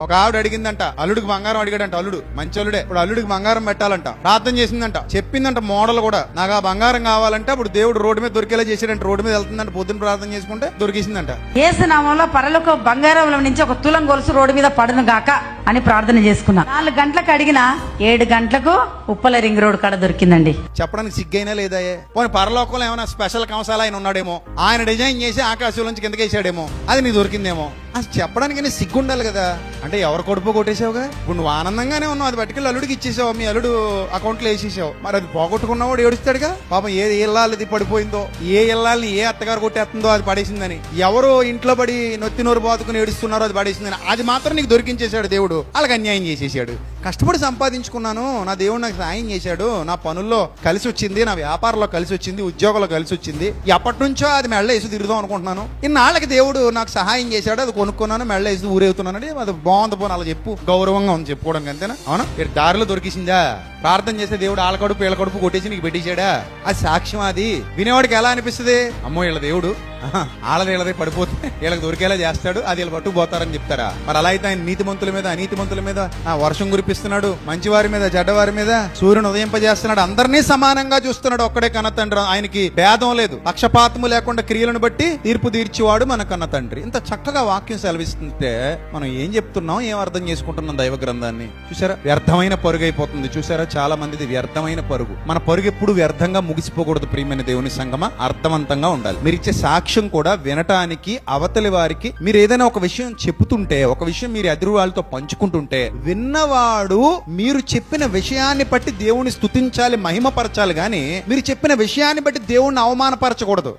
ఒక ఆవిడ అడిగిందంట అల్లుడికి బంగారం అడిగాడంట అల్లుడు మంచి అల్లుడే ఇప్పుడు అల్లుడికి బంగారం పెట్టాలంట ప్రార్థన చేసిందంట చెప్పిందంట మోడల్ కూడా నాకు ఆ బంగారం కావాలంటే అప్పుడు దేవుడు రోడ్డు మీద దొరికేలా చేసాడంట రోడ్డు మీద వెళ్తుందంట పొద్దున ప్రార్థన చేసుకుంటే దొరికేసిందంట. ఏసునామంలో పరలోక బంగారం నుంచి ఒక తులం గొలుసు రోడ్డు మీద పడును గాక. అని ప్రార్థన చేసుకున్నా. నాలుగు గంటలకు అడిగిన ఏడు గంటలకు ఉప్పల రింగ్ రోడ్ కాడ దొరికిందండి. చెప్పడానికి సిగ్గైనా లేదాయే పోనీ పరలోకంలో ఏమైనా స్పెషల్ కంసాలు ఆయన ఉన్నాడేమో. ఆయన డిజైన్ చేసి ఆకాశం నుంచి కిందకి వేసాడేమో. అది నీకు దొరికిందేమో. అసలు చెప్పడానికి సిగ్గు ఉండాలి కదా. అంటే ఎవరు కొడుపు కొట్టేసావుగా ఇప్పుడు నువ్వు ఆనందంగానే ఉన్నావు. అది పట్టుకెళ్ళి అల్లుడికి ఇచ్చేసావు. మీ అల్లుడు అకౌంట్లో వేసేసావు. మరి అది పోగొట్టుకున్నవాడు ఏడుస్తాడుగా? పాపం ఏ ఇల్లాలు ఇది పడిపోయిందో ఏ ఇల్లాలని ఏ అత్తగారు కొట్టేస్తుందో అది పడేసిందని. ఎవరు ఇంట్లో పడి నొత్తి నోరు బాదుకుని ఏడుస్తున్నారో అది పడేసిందని. అది మాత్రం నీకు దొరికించేశాడు దేవుడు. వాళ్ళకి అన్యాయం చేసేసాడు. కష్టపడి సంపాదించుకున్నాను. నా దేవుడు నాకు సాయం చేశాడు. నా పనుల్లో కలిసి వచ్చింది నా వ్యాపారంలో కలిసి వచ్చింది ఉద్యోగంలో కలిసి వచ్చింది. ఎప్పటి నుంచో అది మెళ్ళ వేసి తిరుగుదాం అనుకుంటున్నాను. ఇన్నాళ్ళకి దేవుడు నాకు సహాయం చేశాడు. అది కొనుక్కున్నాను మెళ్ళ వేసి ఊరేగుతున్నాను అది బాగుంది పోను అలా చెప్పు. గౌరవంగా ఉంది చెప్పుకోవడానికి అంతేనా అవునా? మీరు దారిలో దొరికిసిందా? ప్రార్థన చేస్తే దేవుడు ఆళ్ళ కడుపు వీళ్ళ కడుపు కొట్టేసి నీకు పెట్టేశాడా? అది సాక్ష్యం అది. వినేవాడికి ఎలా అనిపిస్తుంది? అమ్మో వీళ్ళ దేవుడు. ఆళ్ళది వీళ్ళది పడిపోతే వీళ్ళకి దొరికేలా చేస్తాడు. అది వీళ్ళు పట్టుకుపోతారని చెప్తారా? మరి అలా అయితే ఆయన నీతి మంతుల మీద అనీతిమంతుల మీద వర్షం వర్షం కురిపిస్తున్నాడు మంచివారి మీద చెడ్డవారి మీద సూర్యుని ఉదయింపజేస్తున్నాడు. అందరినీ సమానంగా చూస్తున్నాడు. ఒక్కడే కన్న తండ్రి ఆయనకి భేదం లేదు. పక్షపాతము లేకుండా క్రియలను బట్టి తీర్పు తీర్చివాడు మన కన్న తండ్రి ఇంత చక్కగా వాక్యం సెలవిస్తుంటే మనం ఏం చెప్తున్నాం? ఏం అర్థం చేసుకుంటున్నాం దైవ గ్రంథాన్ని? చూసారా? వ్యర్థమైన పరుగు అయిపోతుంది. చూసారా? చాలా మందిది వ్యర్థమైన పరుగు. మన పరుగు ఎప్పుడు వ్యర్థంగా ముగిసిపోకూడదు ప్రియమైన దేవుని సంగమ. అర్థవంతంగా ఉండాలి. మీరు ఇచ్చే సాక్ష్యం కూడా వినటానికి అవతలి వారికి మీరు ఏదైనా ఒక విషయం చెప్తుంటే ఒక విషయం మీరు ఎదురు వాళ్ళతో పంచుకుంటుంటే విన్నవాడు మీరు చెప్పిన విషయాన్ని బట్టి దేవుని స్తుతించాలి మహిమపరచాలి కానీ మీరు చెప్పిన విషయాన్ని బట్టి దేవుణ్ణి అవమానపరచకూడదు.